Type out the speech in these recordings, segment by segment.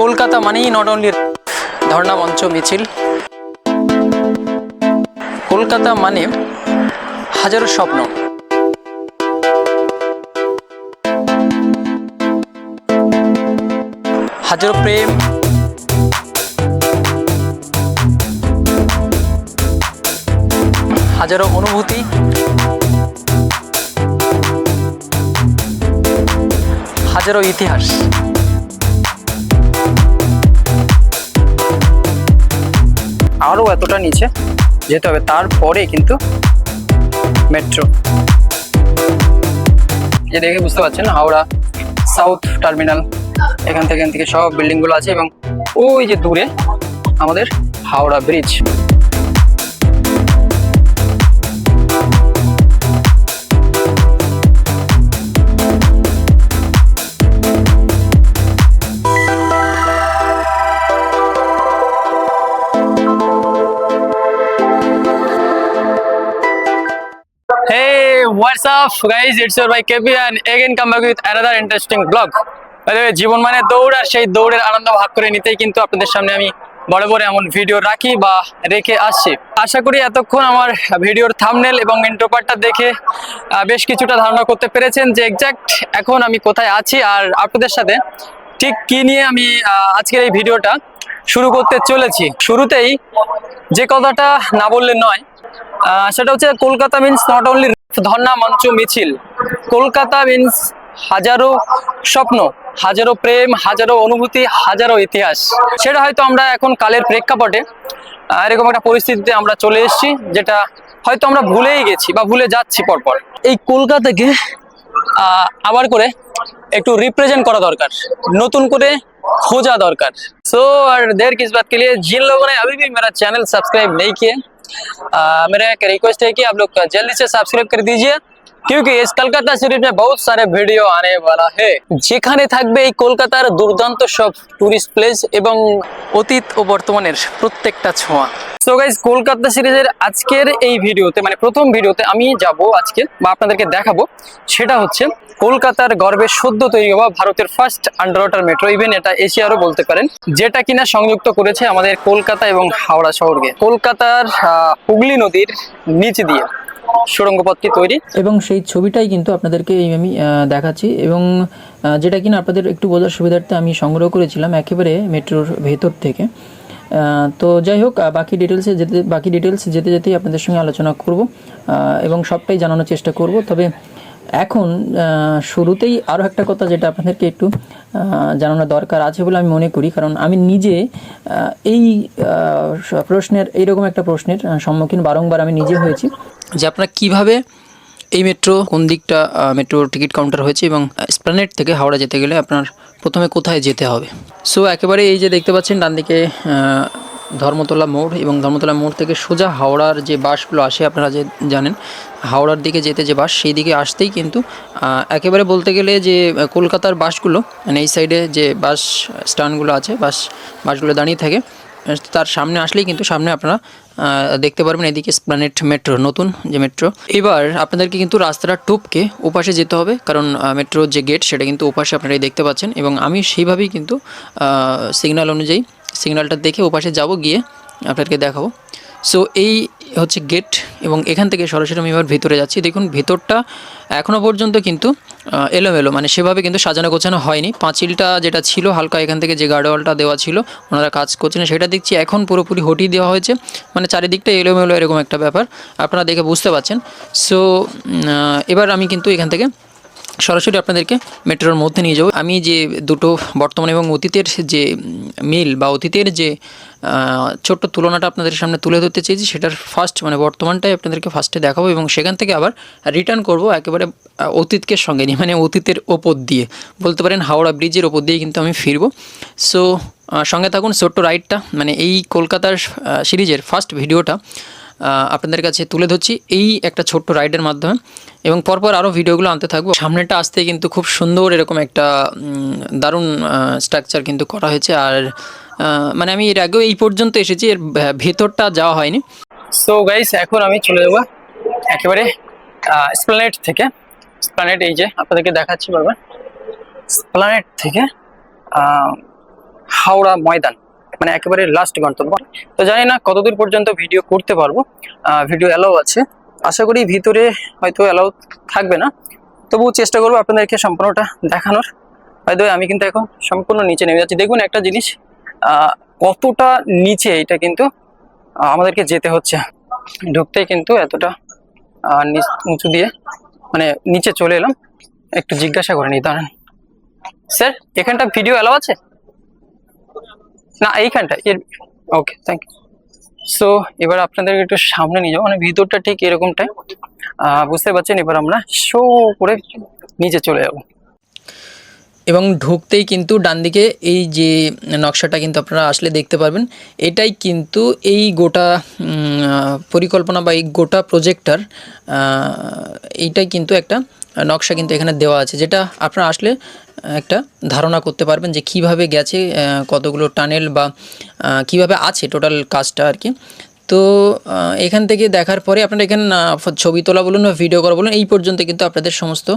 কলকাতা মানেই not only ধর্ণা মঞ্চ মিছিল। কলকাতা মানে হাজারো স্বপ্ন। হাজারো প্রেম। হাজারো অনুভূতি। হাজারো ইতিহাস। আরও এতটা নিচে যেতে হবে। তারপরে কিন্তু মেট্রো যে দেখে বুঝতে পারছেন, হাওড়া সাউথ টার্মিনাল এখান থেকে এখান থেকে সব বিল্ডিংগুলো আছে এবং ওই যে দূরে আমাদের Howrah bridge what's up, guys? It's your boy KP and again come back with another interesting vlog. জীবন মানে দৌড় আর সেই দৌড়ের আনন্দ ভাগ করে নিতেই কিন্তু আপনাদের সামনে আমি বড় বড় এমন ভিডিও রাখি বা রেখে আসছি আশা করি এতক্ষণ আমার ভিডিওর থামনেল এবং ইন্ট্রোপারটা দেখে বেশ কিছুটা ধারণা করতে পেরেছেন যে এক্সাক্ট এখন আমি কোথায় আছি আর আপনাদের সাথে ঠিক কি নিয়ে আমি আজকের এই ভিডিওটা শুরু করতে চলেছি শুরুতেই যে কথাটা না বললে নয় সেটা হচ্ছে কলকাতা মিন্স নট অনলি ধর্ণা মঞ্চ মিছিল কলকাতা মিন্স হাজারো স্বপ্ন হাজারো প্রেম হাজারো অনুভূতি হাজারো ইতিহাস সেটা হয়তো আমরা এখন কালের প্রেক্ষাপটে আহ, এরকম একটা পরিস্থিতিতে আমরা চলে এসেছি যেটা হয়তো আমরা ভুলেই গেছি বা ভুলে যাচ্ছি পরপর এই কলকাতাকে আহ, আবার করে একটু রিপ্রেজেন্ট করা দরকার নতুন করে खोजा दरकार सो और देर किस बात के लिए जिन लोगों ने अभी भी मेरा चैनल सब्सक्राइब नहीं किए आ, मेरा एक रिक्वेस्ट है कि आप लोग जल्दी से सब्सक्राइब कर दीजिए। क्योंकि इस कलकत्ता सीरीज में बहुत सारे ভিডিও আনে वाला है যেখানে থাকবে এই কলকাতার দুর্দান্ত সব টুরিস্ট প্লেস এবং অতীত ও বর্তমানের প্রত্যেকটা ছোঁয়া সো গাইজ কলকাতা সিরিজের আজকের এই ভিডিওতে মানে প্রথম ভিডিওতে আমি যাব আজকে বা আপনাদেরকে দেখাবো সেটা হচ্ছে কলকাতার গর্বে সদ্য তৈরি হওয়া ভারতের first under water metro even এটা এশিয়ারও বলতে পারেন যেটা কিনা সংযুক্ত করেছে আমাদের কলকাতা এবং হাওড়া শহরকে কলকাতার আহ, হুগলি নদীর নিচ দিয়ে সুড়ঙ্গ পথটি তৈরি। এবং সেই ছবিটাই কিন্তু আপনাদেরকে আমি দেখাচ্ছি এবং যেটা কিনা আপনাদের একটু বোঝার সুবিধার্থে আমি সংগ্রহ করেছিলাম একেবারে মেট্রোর ভেতর থেকে। তো যাই হোক বাকি ডিটেলসে যেতে, বাকি ডিটেলস যেতে যেতেই আপনাদের সঙ্গে আলোচনা করব এবং সবটাই জানানোর চেষ্টা করব। তবে এখন শুরুতেই আরও একটা কথা যেটা আপনাদেরকে একটু জানানো দরকার আছে বলে আমি মনে করি। কারণ আমি নিজে এই প্রশ্নের, এইরকম একটা প্রশ্নের সম্মুখীন বারংবার আমি নিজে হয়েছি। যে আপনারা কীভাবে এই মেট্রো, কোন দিকটা মেট্রোর টিকিট কাউন্টার হয়েছে এবং স্প্ল্যানেট থেকে হাওড়া যেতে গেলে আপনার প্রথমে কোথায় যেতে হবে? সো একেবারে এই যে দেখতে পাচ্ছেন ডান দিকে ধর্মতলা মোড় এবং ধর্মতলা মোড় থেকে সোজা হাওড়ার যে বাসগুলো আসে, আপনারা যে জানেন, হাওড়ার দিকে যেতে যে বাস, সেই দিকে আসতেই কিন্তু একেবারে বলতে গেলে যে কলকাতার বাসগুলো মানে এই সাইডে যে বাস স্ট্যান্ডগুলো আছে, বাস, বাসগুলো দাঁড়িয়ে থাকে, তার সামনে আসলেই কিন্তু সামনে আপনারা দেখতে পারবেন এদিকে স্প্ল্যানেট মেট্রো, নতুন যে মেট্রো। এবার আপনাদেরকে কিন্তু রাস্তাটা টুপকে ওপাশে যেতে হবে, কারণ মেট্রোর যে গেট সেটা কিন্তু ওপাশে আপনারা দেখতে পাচ্ছেন এবং আমি সেইভাবেই কিন্তু সিগন্যাল অনুযায়ী সিগন্যালটা দেখে ওপাশে যাব গিয়ে আপনাদেরকে দেখাবো। সো এই হচ্ছে গেট এবং এখান থেকে সরাসরি আমি এবার ভেতরে যাচ্ছি। দেখুন, ভেতরটা এখনও পর্যন্ত কিন্তু এলোমেলো। মানে সেভাবে কিন্তু সাজানো গোছানো হয়নি। পাঁচিলটা যেটা ছিল, হালকা এখান থেকে যে গার্ডওয়ালটা দেওয়া ছিল, ওনারা কাজ করছেন, সেটা দেখছি এখন পুরোপুরি হটিয়ে দেওয়া হয়েছে। মানে চারিদিকটা এলোমেলো এরকম একটা ব্যাপার, আপনারা দেখে বুঝতে পারছেন। সো এবার আমি কিন্তু এখান থেকে সরাসরি আপনাদেরকে মেট্রোর মধ্যে নিয়ে যাব। আমি যে দুটো বর্তমান এবং অতীতের যে মিল বা অতীতের যে ছোট্ট তুলনাটা আপনাদের সামনে তুলে ধরতে চেয়েছি, সেটার ফার্স্ট মানে বর্তমানটাই আপনাদেরকে ফার্স্টে দেখাবো এবং সেখান থেকে আবার রিটার্ন করব একেবারে অতীতকে সঙ্গে নিয়ে মানে অতীতের ওপর দিয়ে। বলতে পারেন হাওড়া ব্রিজের ওপর দিয়ে কিন্তু আমি ফিরবো। সো সঙ্গে থাকুন ছোট্ট রাইডটা মানে এই কলকাতার সিরিজের ফার্স্ট ভিডিওটা আপনাদের কাছে তুলে ধরছি এই একটা ছোট্ট রাইডের মাধ্যমে। এবং পরপর আরও ভিডিওগুলো আনতে থাকব। সামনেটা আসতে কিন্তু খুব সুন্দর এরকম একটা দারুণ স্ট্রাকচার কিন্তু করা হয়েছে। আর মানে আমি এর আগেও এই পর্যন্ত এসেছি, এর ভেতরটা যাওয়া হয়নি। সো গাইস এখন আমি চলে যাব একেবারে স্প্ল্যানেট থেকে। স্প্ল্যানেট এই যে আপনাদেরকে দেখাচ্ছি বারবার। স্প্ল্যানেট থেকে হাওড়া ময়দান। মানে একেবারে লাস্ট গন্তব্য। তো জানি না কতদূর পর্যন্ত ভিডিও করতে পারব। ভিডিও অ্যালাউ আছে। আশা করি ভিতরে হয়তো অ্যালাউ থাকবে না। তবুও চেষ্টা করব আপনাদেরকে সম্পূর্ণটা দেখানোর। হয়তো আমি কিন্তু এখন সম্পূর্ণ নিচে নেমে যাচ্ছি। দেখুন একটা জিনিস কতটা নিচে এটা কিন্তু আমাদেরকে যেতে হচ্ছে। ঢুকতেই কিন্তু এতটা উঁচু দিয়ে মানে নিচে চলে এলাম। একটু জিজ্ঞাসা করে নিই, দাঁড়ান। স্যার এখানটা ভিডিও অ্যালাউ আছে? না, এইখানটা, এর ওকে থ্যাংক ইউ সো এবার আপনাদেরকে একটু সামনে নিয়ে যাব। মানে ভিতরটা ঠিক এরকমটাই বুঝতে পারছেন? এবার আমরা শো করে নিচে চলে যাব। এবং ঢুকতেই কিন্তু ডান দিকে এই যে নকশাটা কিন্তু আপনারা আসলে দেখতে পারবেন, এটাই কিন্তু এই গোটা পরিকল্পনা বা এই গোটা প্রজেক্টার এইটাই কিন্তু একটা নকশা কিন্তু এখানে দেওয়া আছে, যেটা আপনারা আসলে একটা ধারণা করতে পারবেন যে কীভাবে গেছে কতগুলো টানেল বা কীভাবে আছে টোটাল কাজটা আর কি। তো এখান থেকে দেখার পরে আপনারা এখানে ছবি তোলা বলুন বা ভিডিও করা বলুন, এই পর্যন্ত কিন্তু আপনাদের সমস্ত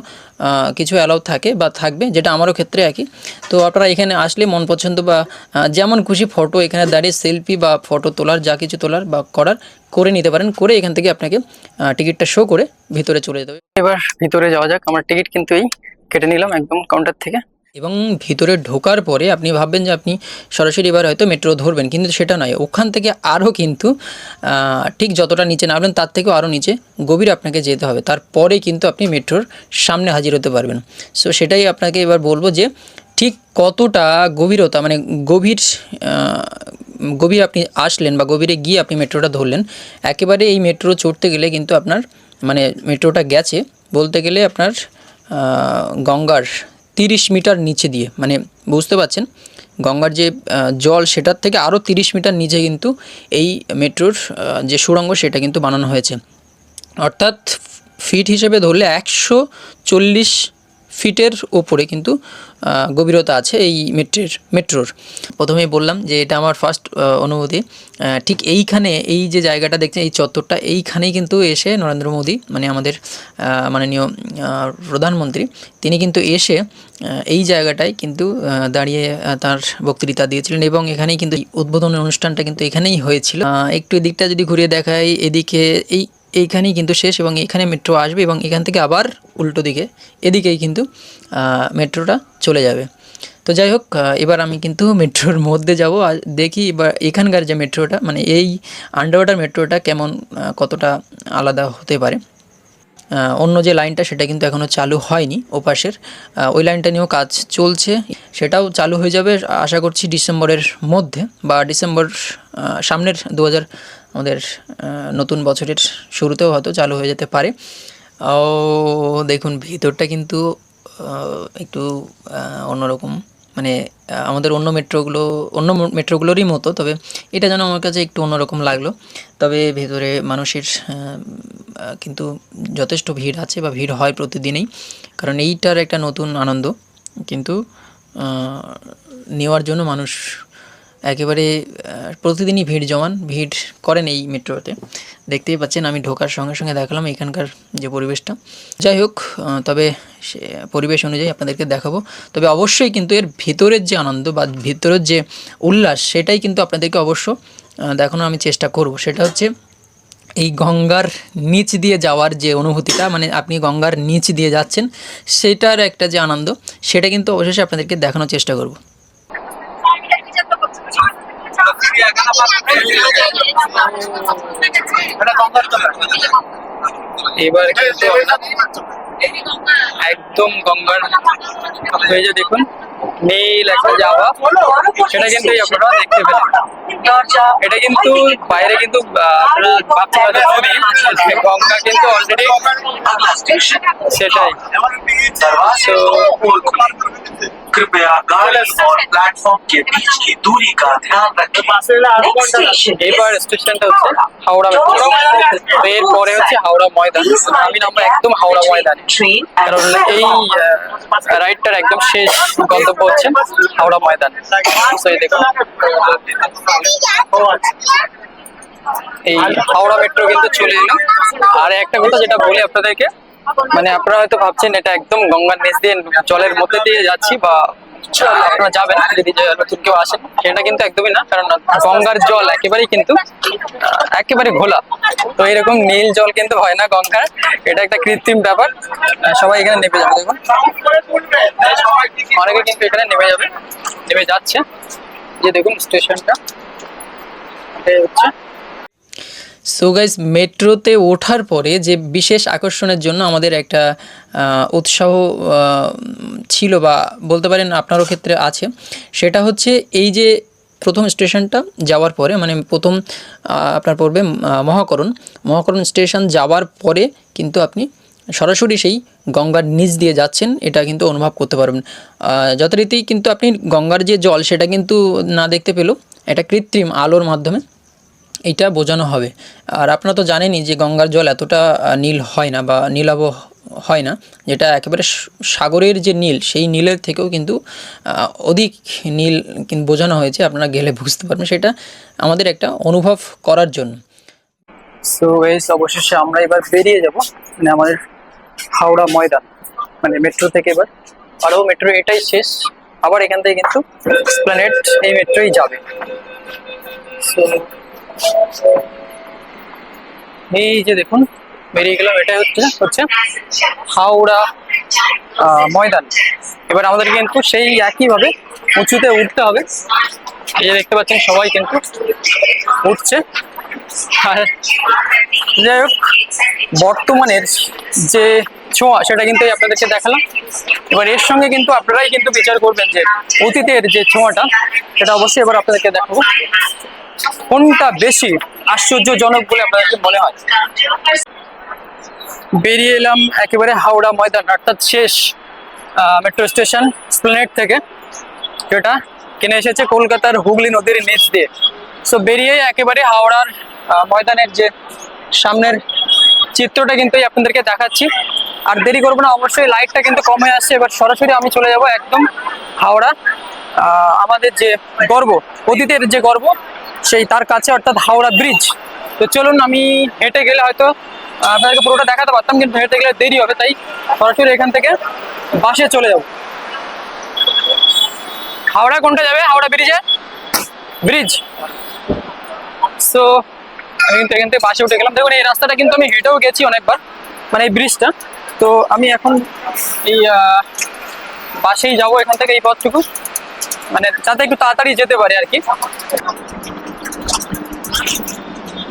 কিছু অ্যালাউ থাকে বা থাকবে, যেটা আমারও ক্ষেত্রে একই। তো আপনারা এখানে আসলে মন পছন্দ বা যেমন খুশি ফটো এখানে দাঁড়িয়ে সেলফি বা ফটো তোলার, যা কিছু তোলার বা করার করে নিতে পারেন, করে এখান থেকে আপনাকে টিকিটটা শো করে ভিতরে চলে যেতে হবে এবার ভিতরে যাওয়া যাক, আমার টিকিট কিন্তু এই কেটে নিলাম একদম কাউন্টার থেকে। এবং ভিতরে ঢোকার পরে আপনি ভাববেন যে আপনি সরাসরি এবার হয়তো মেট্রো ধরবেন, কিন্তু সেটা নয়। ওখান থেকে আরও কিন্তু ঠিক যতটা নিচে নামবেন, তার থেকেও আরও নিচে গভীর আপনাকে যেতে হবে। তারপরে কিন্তু আপনি মেট্রোর সামনে হাজির হতে পারবেন। সো সেটাই আপনাকে এবার বলব যে, ঠিক কতটা গভীরতা মানে গভীর গভীর আপনি আসলেন বা গভীরে গিয়ে আপনি মেট্রোটা ধরলেন, একেবারে এই মেট্রো চড়তে গেলে কিন্তু আপনার মানে মেট্রোটা গেছে বলতে গেলে আপনার গঙ্গার তিরিশ মিটার নিচে দিয়ে মানে বুঝতে পারছেন? গঙ্গার যে জল সেটার থেকে আরও তিরিশ মিটার নিচে কিন্তু এই মেট্রোর যে সুড়ঙ্গ সেটা কিন্তু বানানো হয়েছে। অর্থাৎ ফিট হিসেবে ধরলে একশো চল্লিশ ফিটের ওপরে কিন্তু গভীরতা আছে এই মেট্রের, মেট্রোর। প্রথমেই বললাম যে এটা আমার ফার্স্ট অনুভূতি। ঠিক এইখানে এই যে জায়গাটা দেখছেন, এই চত্বরটা এইখানেই কিন্তু এসে নরেন্দ্র মোদী মানে আমাদের মাননীয় প্রধানমন্ত্রী, তিনি কিন্তু এসে এই জায়গাটায় কিন্তু দাঁড়িয়ে তার বক্তৃতা দিয়েছিলেন এবং এখানেই কিন্তু উদ্বোধনের অনুষ্ঠানটা কিন্তু এখানেই হয়েছিল। একটু এদিকটা যদি ঘুরিয়ে দেখাই, এদিকে এই এইখানেই কিন্তু শেষ এবং এখানে মেট্রো আসবে এবং এখান থেকে আবার উল্টো দিকে, এদিকেই কিন্তু মেট্রোটা চলে যাবে। তো যাই হোক এবার আমি কিন্তু মেট্রোর মধ্যে যাব আর দেখি এবার এখানকার যে মেট্রোটা মানে এই আন্ডারওয়াটার মেট্রোটা কেমন কতটা আলাদা হতে পারে। অন্য যে লাইনটা সেটা কিন্তু এখনও চালু হয়নি ওপাশের। ওই লাইনটা নিয়েও কাজ চলছে, সেটাও চালু হয়ে যাবে, আশা করছি ডিসেম্বরের মধ্যে বা ডিসেম্বর সামনের দু হাজার আমাদের নতুন বছরের শুরুতেও হয়তো চালু হয়ে যেতে পারে। ও দেখুন, ভিতরটা কিন্তু একটু অন্যরকম। মানে আমাদের অন্য মেট্রোগুলো, অন্য মেট্রোগুলোরই মতো, তবে এটা যেন আমার কাছে একটু অন্যরকম লাগল। তবে ভেতরে মানুষের কিন্তু যথেষ্ট ভিড় আছে বা ভিড় হয় প্রতিদিনেই। কারণ এইটার একটা নতুন আনন্দ। কিন্তু নেওয়ার জন্য মানুষ একেবারে প্রতিদিনই ভিড় জমান, ভিড় করেন এই মেট্রোতে। দেখতেই পাচ্ছেন, আমি ঢোকার সঙ্গে সঙ্গে দেখালাম এখানকার যে পরিবেশটা। যাই হোক তবে পরিবেশ অনুযায়ী আপনাদেরকে দেখাবো। তবে অবশ্যই কিন্তু এর ভিতরের যে আনন্দ বা ভিতরের যে উল্লাস, সেটাই কিন্তু আপনাদেরকে অবশ্য দেখানোর আমি চেষ্টা করব। সেটা হচ্ছে, এই গঙ্গার নিচ দিয়ে যাওয়ার যে অনুভূতিটা মানে আপনি গঙ্গার নিচ দিয়ে যাচ্ছেন, সেটার একটা যে আনন্দ, সেটা কিন্তু অবশেষে আপনাদেরকে দেখানোর চেষ্টা করব। এবার কিন্তু একদম গঙ্গার হয়ে যে দেখুন নীল একটা যাওয়া সেটা কিন্তু আপনারা দেখতে পেলেন এটা কিন্তু বাইরে কিন্তু আহ, আপনারা ভাবতে পারেন নদী গঙ্গা কিন্তু অলরেডি সেটাই दरवाजे खोल कृपया गाड़ी और प्लेटफॉर्म के बीच की दूरी का ध्यान रखें এবার স্টেশনটা হচ্ছে হাওড়া মেট্রো তো এরপরে হচ্ছে হাওড়া ময়দান আমি নামবো একদম হাওড়া ময়দানে কারণ এই রাইডটার একদম শেষ গন্তব্য হচ্ছে হাওড়া ময়দান। দেখুন এই হাওড়া মেট্রো কিন্তু চলে এলো। আর একটা কথা যেটা বলি আপনাদেরকে মানে আপনারা হয়তো ভাবছেন এটা একদম গঙ্গার নিচ দিয়ে জলের মধ্যে দিয়ে যাচ্ছি বা আপনারা যাবেন যদি নতুন কেউ আসেন সেটা কিন্তু একদমই না, কারণ গঙ্গার জল একেবারেই কিন্তু একেবারে ঘোলা। তো এরকম নীল জল কিন্তু হয় না গঙ্গার, এটা একটা কৃত্রিম ব্যাপার। সবাই এখানে নেমে যাবে, দেখুন। অনেকে কিন্তু এখানে নেমে যাবে, নেমে যাচ্ছে। যে দেখুন স্টেশনটা হচ্ছে। সো গাইজ মেট্রোতে ওঠার পরে যে বিশেষ আকর্ষণের জন্য আমাদের একটা উৎসাহ ছিল বা বলতে পারেন আপনারও ক্ষেত্রে আছে, সেটা হচ্ছে এই যে প্রথম স্টেশনটা যাওয়ার পরে মানে প্রথম আপনার পড়বে মহাকরণ। মহাকরণ স্টেশন যাওয়ার পরে কিন্তু আপনি সরাসরি সেই গঙ্গার নিচ দিয়ে যাচ্ছেন, এটা কিন্তু অনুভব করতে পারবেন। যথারীতি কিন্তু আপনি গঙ্গার যে জল, সেটা কিন্তু না দেখতে পেলেও, এটা কৃত্রিম আলোর মাধ্যমে এইটা বোঝানো হবে। আর আপনারা তো জানেনই যে গঙ্গার জল এতটা নীল হয় না বা নীলাভ হয় না, যেটা একেবারে সাগরের যে নীল, সেই নীলের থেকেও কিন্তু অধিক নীল কিন্তু বোঝানো হয়েছে। আপনারা গেলে বুঝতে পারবেন সেটা আমাদের একটা অনুভব করার জন্য। সো গাইস অবশেষে আমরা এবার বেরিয়ে যাব মানে আমাদের হাওড়া ময়দান মানে মেট্রো থেকে এবার। আরও মেট্রো এটাই শেষ, আবার এখান থেকে কিন্তু প্ল্যানেট এই মেট্রোই যাবে। সো এই যে দেখুন, বেরিয়ে গেলাম, এটাই হচ্ছে হচ্ছে হাওড়া ময়দান। এবার আমাদের কিন্তু সেই একইভাবে উঁচুতে উঠতে হবে। এই যে দেখতে পাচ্ছেন, সবাই কিন্তু উঠছে। আর যাই হোক, বর্তমানের যে ছোঁয়া, সেটা কিন্তু আপনাদেরকে দেখালাম। এবার এর সঙ্গে কিন্তু আপনারাই কিন্তু বিচার করবেন যে অতীতের যে ছোঁয়াটা, সেটা অবশ্যই এবার আপনাদেরকে দেখাবো। কোনটা বেশি আশ্চর্যজনক বলে আপনাদের মনে হয়? বেরিয়ে এলাম একেবারে হাওড়া ময়দান, অর্থাৎ শেষ মেট্রো স্টেশন স্প্লেনেট থেকে। যেটা কিনে এসেছে কলকাতার হুগলি নদীর নিচ দিয়ে। সো বেরিয়ে একেবারে হাওড়ার ময়দানের যে সামনের চিত্রটা কিন্তু আপনাদেরকে দেখাচ্ছি। আর দেরি করব না, অবশ্যই লাইটটা কিন্তু কমে আসছে। এবার সরাসরি আমি চলে যাব একদম হাওড়া। আমাদের যে গর্ব, অতীতের যে গর্ব সেই তার কাছে অর্থাৎ হাওড়া ব্রিজ তো চলুন আমি হেঁটে গেলে হয়তো আপনাদেরকে পুরোটা দেখাতে পারতাম, কিন্তু হেঁটে গেলে দেরি হবে, তাই সরাসরি এখান থেকে বাসে চলে যাব। হাওড়া কোনটা যাবে? হাওড়া ব্রিজে ব্রিজ সো আমি কিন্তু এখান থেকে বাসে উঠে গেলাম। দেখুন, এই রাস্তাটা কিন্তু আমি হেঁটেও গেছি অনেকবার মানে এই ব্রিজটা তো আমি এখন এই বাসেই যাব এখান থেকে এই পথটুকু। মানে যাতে একটু তাড়াতাড়ি যেতে পারে আর কি।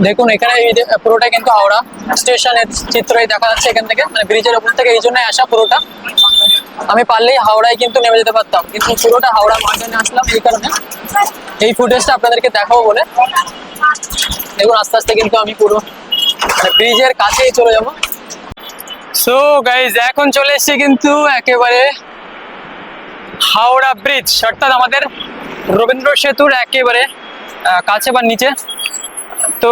দেখুন, এখানে পুরোটা কিন্তু হাওড়া স্টেশনের চিত্রই দেখা যাচ্ছে এখান থেকে মানে ব্রিজের উপর থেকে এই জন্যই আসা পুরোটা। আমি পারলেই হাওড়ায় কিন্তু নেমে যেতে পারতাম, কিন্তু পুরোটা হাওড়া ময়দানে আসলাম এই কারণে। এই ফুটেজটা আপনাদেরকে দেখাবো বলে। দেখুন, আস্তে আস্তে কিন্তু আমি পুরো মানে ব্রিজের কাছেই চলে যাব। সো গাইজ এখন চলে এসেছি কিন্তু একেবারে হাওড়া ব্রিজ অর্থাৎ আমাদের রবীন্দ্র সেতুর একেবারে কাছে বা নিচে। তো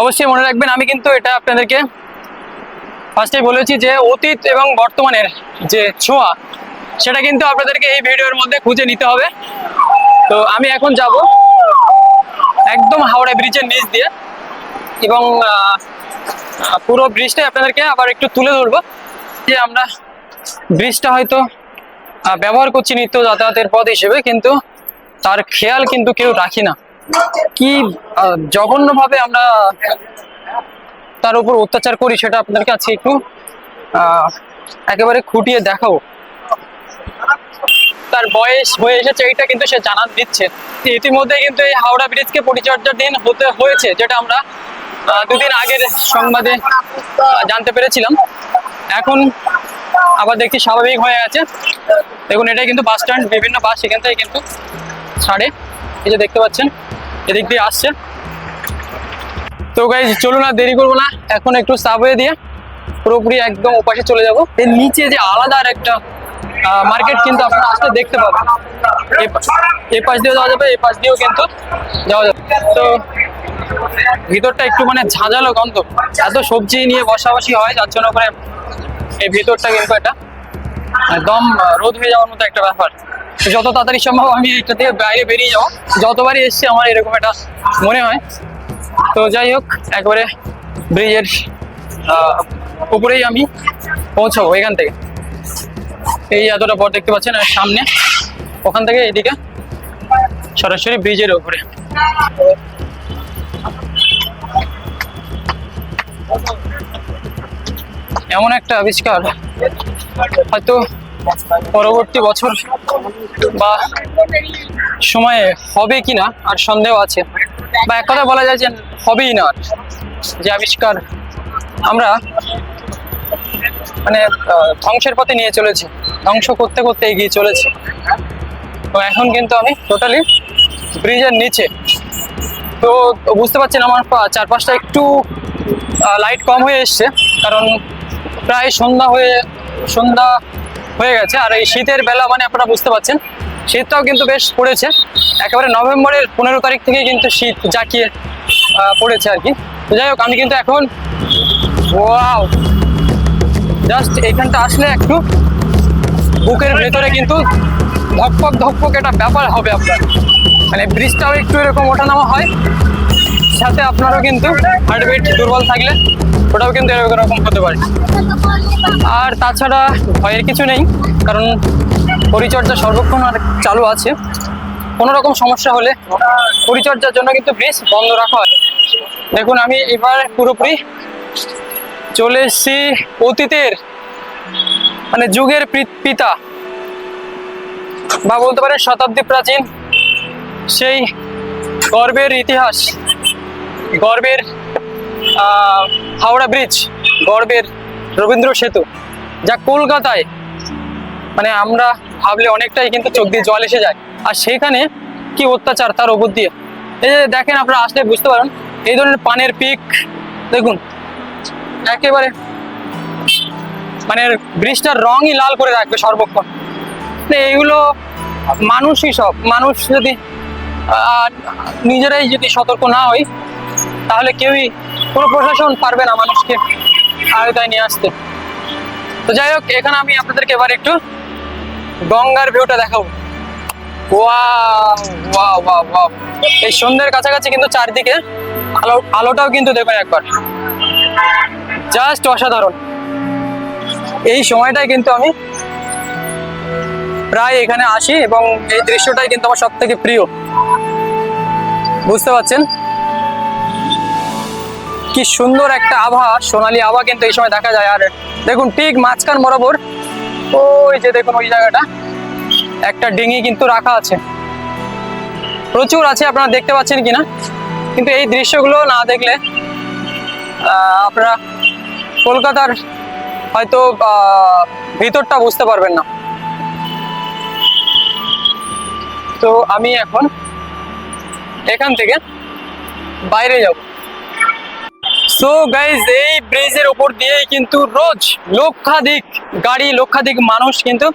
অবশ্যই মনে রাখবেন, আমি কিন্তু এটা আপনাদেরকে ফার্স্টে বলেছি যে অতীত এবং বর্তমানের যে ছোঁয়া, সেটা কিন্তু আপনাদেরকে এই ভিডিওর মধ্যে খুঁজে নিতে হবে। তো আমি এখন যাব একদম হাওড়া ব্রিজের নিচ দিয়ে এবং পুরো ব্রিজটাই আপনাদেরকে আবার একটু তুলে ধরবো যে আমরা ব্রিজটা হয়তো ব্যবহার করছি নিত্য যাতায়াতের পথ হিসেবে, কিন্তু তার খেয়াল কিন্তু কেউ রাখি না। কি জঘন্যভাবে আমরা তার উপর অত্যাচার করি সেটা আপনাদেরকে আজকে একটু একেবারে খুঁটিয়ে দেখাবো। তার বয়স হয়ে এসেছে, এইটা কিন্তু সে জানান দিচ্ছে। ইতিমধ্যে কিন্তু এই হাওড়া ব্রিজকে পরিচর্যার দিন হতে হয়েছে, যেটা আমরা দুদিন আগের সংবাদে জানতে পেরেছিলাম। এখন আবার দেখছি স্বাভাবিক হয়ে আছে। দেখুন এটাই কিন্তু বাস স্ট্যান্ড, বিভিন্ন বাস এখান থেকে কিন্তু ছাড়ে। এই যে দেখতে পাচ্ছেন, এদিক দিয়ে আসছে। তো গাইজ চলুন আর দেরি করব না। এখন একটু সাবওয়ে দিয়ে পুরোপুরি একদম ওপাশে চলে যাব। এর নিচে যে আলাদা আর একটা মার্কেট কিন্তু আপনারা আসলে দেখতে পাবেন। এই পাশ দিয়েও যাওয়া যাবে এই পাশ দিয়েও কিন্তু যাওয়া যাবে। তো ভিতরটা একটু মানে ঝাঁঝালো গন্ধ। এত সবজি নিয়ে বসাবসি হয়, যার জন্য করে এই ভিতরটা কিন্তু একটা একদম রোদ হয়ে যাওয়ার মতো একটা ব্যাপার। যত তাড়াতাড়ি সম্ভব আমি এটা থেকে বাইরে বেরিয়ে যাব। যতবারই এসছি, আমার এরকম একটা মনে হয়। তো যাই হোক, একবারে ব্রিজের উপরেই আমি পৌঁছাবো এখান থেকে। এই এতটা পথ দেখতে পাচ্ছেন সামনে, ওখান থেকে এদিকে সরাসরি ব্রিজের উপরে। এমন একটা আবিষ্কার, হয়তো পরবর্তী বছর বা সময়ে হবে কিনা আর সন্দেহ আছে। বা এক কথা বলা যায় যে হবেই না। যে আবিষ্কার আমরা মানে ধ্বংসের পথে নিয়ে চলেছি, ধ্বংস করতে করতে এগিয়ে চলেছি। তো এখন কিন্তু আমি টোটালি ব্রিজের নিচে। তো বুঝতে পারছেন আমার চারপাশটা একটু লাইট কম হয়ে এসছে, কারণ প্রায় সন্ধ্যা হয়ে, সন্ধ্যা হয়ে গেছে। আর এই শীতের বেলা মানে আপনারা বুঝতে পারছেন, শীতটাও কিন্তু বেশ পড়েছে। একেবারে নভেম্বরের পনেরো তারিখ থেকে কিন্তু শীত জাকিয়ে পড়েছে আর কি। তো যাই হোক, আমি কিন্তু এখন, ওয়াও! জাস্ট এইখানটা আসলে একটু বুকের ভেতরে কিন্তু ধকপক ধকপক একটা ব্যাপার হবে আপনার। মানে ব্রিজটাও একটু এরকম ওঠানামা হয়। সাথে আপনারও কিন্তু হার্টবিট দুর্বল থাকলে ওটাও কিন্তু এরকম হতে পারে আর তাছাড়া ভয়ের কিছু নেই, কারণ পরিচর্যা সর্বক্ষণ আর চালু আছে। কোনো রকম সমস্যা হলে পরিচর্যার জন্য কিন্তু ব্রিজ বন্ধ রাখা হয়। দেখুন, আমি এবার পুরোপুরি চলে এসেছি অতীতের মানে যুগের পিতা বা বলতে পারেন শতাব্দী প্রাচীন, সেই গর্বের ইতিহাস, গর্বের হাওড়া ব্রিজ, গর্বের রবীন্দ্র সেতু। যা কলকাতায় মানে আমরা ভাবলে অনেকটাই কিন্তু চোখ দিয়ে জল এসে যায়। আর সেখানে কি অত্যাচার তার ওপর দিয়ে? এই যে দেখেন আপনারা আসলে বুঝতে পারেন, এই ধরনের পানের পিক, দেখুন, একেবারে মানে ব্রিজটার রঙই লাল করে রাখবে সর্বক্ষণ। মানে এইগুলো মানুষই সব, মানুষ যদি নিজেরাই যদি সতর্ক না হয়, তাহলে কেউই প্রশাসন পারবে না মানুষকে আয়তায় নিয়ে আসতে। তো যাই হোক, এখানে আমি আপনাদেরকে এবার একটু গঙ্গার ভিউটা দেখাবো। এই সন্ধ্যের কাছাকাছি কিন্তু চারদিকে আলো, আলোটাও কিন্তু দেখবেন একবার। জাস্ট অসাধারণ। এই সময়টাই কিন্তু আমি প্রায় এখানে আসি এবং এই দৃশ্যটাই কিন্তু আমার সব থেকে প্রিয়। বুঝতে পারছেন? কি সুন্দর একটা আভা সোনালী আভা কিন্তু এই সময় দেখা যায়। আর দেখুন, ঠিক মাঝখান বরাবর, ওই যে দেখুন ওই জায়গাটা, একটা ডিঙি কিন্তু রাখা আছে। প্রচুর আছে, আপনারা দেখতে পাচ্ছেন কিনা? কিন্তু এই দৃশ্যগুলো না দেখলে আপনারা কলকাতার হয়তো ভিতরটা বুঝতে পারবেন না। তো আমি এখন এখান থেকে বাইরে যাব। সো গাইজ এই ব্রিজের উপর দিয়েই কিন্তু রোজ লক্ষাধিক গাড়ি, লক্ষাধিক মানুষ কিন্তু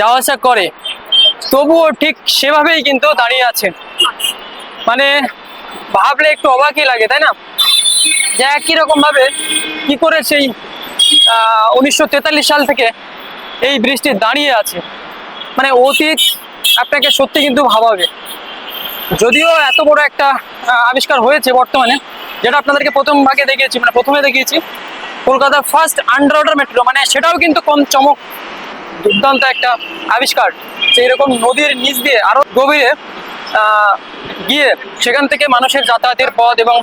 যাওয়া আসা করে। তবুও ঠিক সেভাবেই কিন্তু দাঁড়িয়ে আছে। মানে ভাবলে একটু অবাকই লাগে, তাই না? যে একই ভাবে কি করে সেই উনিশশো তেতাল্লিশ সাল থেকে এই ব্রিজটি দাঁড়িয়ে আছে। মানে অতীত আপনাকে সত্যি কিন্তু ভাবাবে। যদিও এত বড় একটা আবিষ্কার হয়েছে বর্তমানে যেটা আপনাদেরকে প্রথম ভাগে দেখিয়েছি মানে প্রথমে দেখিয়েছি, কলকাতার ফার্স্ট আন্ডার ওয়াটার মেট্রো মানে সেটাও কিন্তু কম চমক, দুর্দান্ত একটা আবিষ্কার। যে এরকম নদীর নিচ দিয়ে আরও গভীরে গিয়ে সেখান থেকে মানুষের যাতায়াতের পথ এবং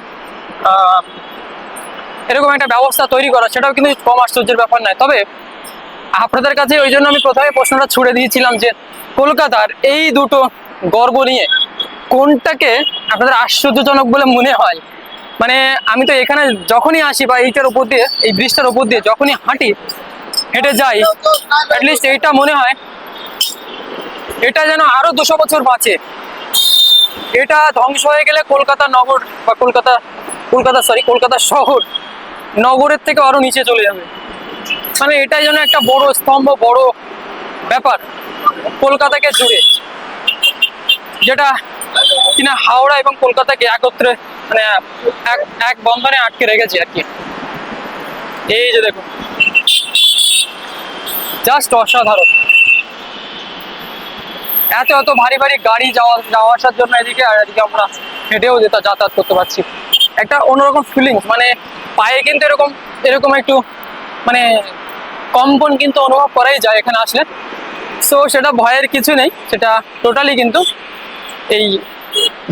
এরকম একটা ব্যবস্থা তৈরি করা, সেটাও কিন্তু কম আশ্চর্যের ব্যাপার নয়। তবে আপনাদের কাছে ওই জন্য আমি প্রথমে প্রশ্নটা ছুড়ে দিয়েছিলাম যে, কলকাতার এই দুটো গর্ব নিয়ে কোনটাকে আপনাদের আশ্চর্যজনক বলে মনে হয়? মানে আমি তো এখানে যখনই আসি বা এইটার উপর দিয়ে, এই ব্রিজটার উপর দিয়ে যখনই হাঁটি, হেঁটে যাই অ্যাটলিস্ট এইটা মনে হয়, এটা যেন আরও দুশো বছর বাঁচে। এটা ধ্বংস হয়ে গেলে কলকাতা নগর বা কলকাতা কলকাতা সরি কলকাতা শহর নগরের থেকে আরও নিচে চলে যাবে। মানে এটাই যেন একটা বড় স্তম্ভ, বড় ব্যাপার, কলকাতাকে জুড়ে। যেটা কিনা হাওড়া এবং কলকাতাকে একত্রে মানে এক এক বন্ধনে আটকে রেখেছে আর কি। এই যে দেখুন। জাস্ট অসাধারণ। এত এত ভারী ভারী গাড়ি যাওয়া যাওয়া আসার জন্য এদিকে আর এদিকে আমরা হেঁটেও যেটা যাতায়াত করতে পারছি। একটা অন্যরকম ফিলিংস মানে পায়ে কিন্তু এরকম এরকম একটু মানে কম্পন কিন্তু অনুভব করাই যায় এখানে আসলে। সো সেটা ভয়ের কিছু নেই, সেটা টোটালি কিন্তু এই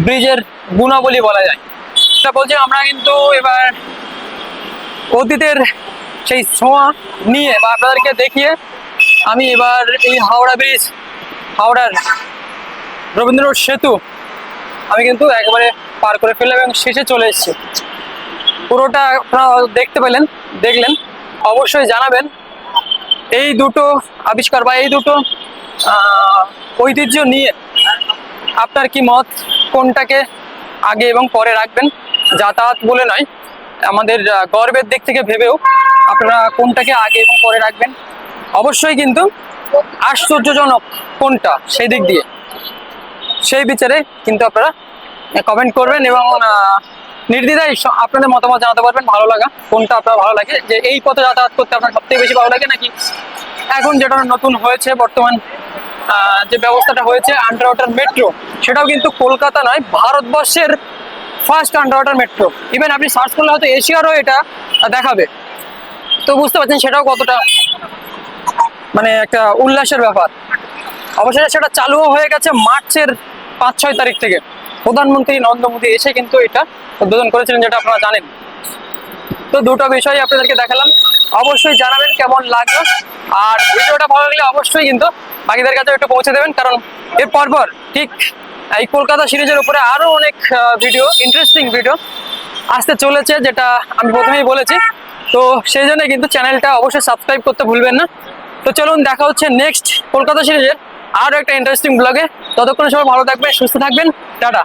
ব্রিজের গুণাবলী বলা যায়। সেটা বলছি, আমরা কিন্তু এবার অতীতের সেই ছোঁয়া নিয়ে বা আপনাদেরকে দেখিয়ে আমি এবার এই হাওড়া ব্রিজ, হাওড়ার রবীন্দ্র সেতু আমি কিন্তু একবারে পার করে ফেললাম এবং শেষে চলে এসেছি। পুরোটা আপনারা দেখতে পেলেন, দেখলেন, অবশ্যই জানাবেন। এই দুটো আবিষ্কার বা এই দুটো ঐতিহ্য নিয়ে আপনার কি মত? কোনটাকে আগে এবং পরে রাখবেন? যাতায়াত বলে নয়। আমাদের গর্বের দিক থেকে ভেবেও আপনারা কোনটাকে আগে এবং পরে রাখবেন? অবশ্যই কিন্তু আশ্চর্যজনক কোনটা সেই দিক দিয়ে। সেই বিচারে কিন্তু আপনারা কমেন্ট করবেন এবং আহ, নির্দ্বিধায় আপনাদের মতামত জানাতে পারবেন ভালো লাগা কোনটা আপনার ভালো লাগে যে এই পথে যাতায়াত করতে আপনার সবথেকে বেশি ভালো লাগে নাকি? এখন যেটা নতুন হয়েছে বর্তমান যে ব্যবস্থাটা হয়েছে আন্ডার ওয়াটার মেট্রো সেটাও কিন্তু কলকাতা নয়, ভারতবর্ষের first under water metro even আপনি সার্চ করলে হয়তো এশিয়ারও এটা দেখাবে। তো বুঝতে পারছেন সেটাও কতটা মানে একটা উল্লাসের ব্যাপার। অবশেষে সেটা চালুও হয়ে গেছে মার্চের পাঁচ ছয় তারিখ থেকে। প্রধানমন্ত্রী নরেন্দ্র মোদী এসে কিন্তু এটা উদ্বোধন করেছিলেন, যেটা আপনারা জানেন। তো দুটো বিষয় আপনাদেরকে দেখালাম। অবশ্যই জানাবেন কেমন লাগল। আর ভিডিওটা ভালো লাগলে অবশ্যই কিন্তু বাকিদের কাছে একটু পৌঁছে দেবেন, কারণ এর পরপর ঠিক এই কলকাতা সিরিজের উপরে আরও অনেক ভিডিও ইন্টারেস্টিং ভিডিও আসতে চলেছে, যেটা আমি প্রথমেই বলেছি। তো সেই জন্য কিন্তু চ্যানেলটা অবশ্যই সাবস্ক্রাইব করতে ভুলবেন না। তো চলুন দেখা হচ্ছে নেক্সট কলকাতা সিরিজের আরও একটা ইন্টারেস্টিং ব্লগে ততক্ষণ সবাই ভালো থাকবেন, সুস্থ থাকবেন। টাটা।